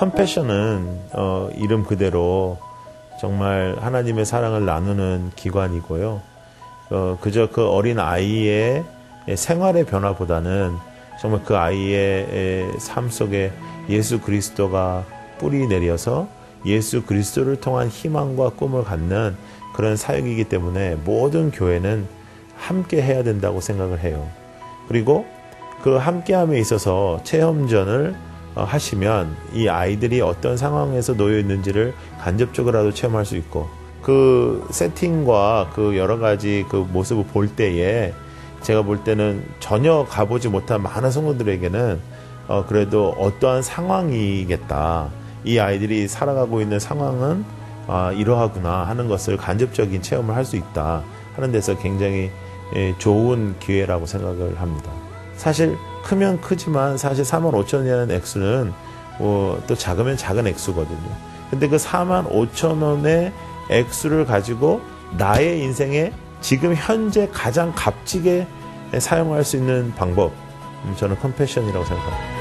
컴패션은 어, 이름 그대로 정말 하나님의 사랑을 나누는 기관이고요. 어, 그저 그 어린 아이의 생활의 변화보다는 정말 그 아이의 삶 속에 예수 그리스도가 뿌리 내려서 예수 그리스도를 통한 희망과 꿈을 갖는 그런 사역이기 때문에 모든 교회는 함께 해야 된다고 생각을 해요. 그리고 그 함께함에 있어서 체험전을 어, 하시면 이 아이들이 어떤 상황에서 놓여 있는지를 간접적으로라도 체험할 수 있고 그 세팅과 그 여러 가지 그 모습을 볼 때에 제가 볼 때는 전혀 가보지 못한 많은 성도들에게는 어 그래도 어떠한 상황이겠다. 이 아이들이 살아가고 있는 상황은 아 이러하구나 하는 것을 간접적인 체험을 할 수 있다 하는 데서 굉장히 예, 좋은 기회라고 생각을 합니다. 사실 크면 크지만 사실 4만 5천이라는 액수는 어, 또 작으면 작은 액수거든요. 근데 그 4만 5천 원의 액수를 가지고 나의 인생에 지금 현재 가장 값지게 사용할 수 있는 방법, 음, 저는 컴패션이라고 생각합니다.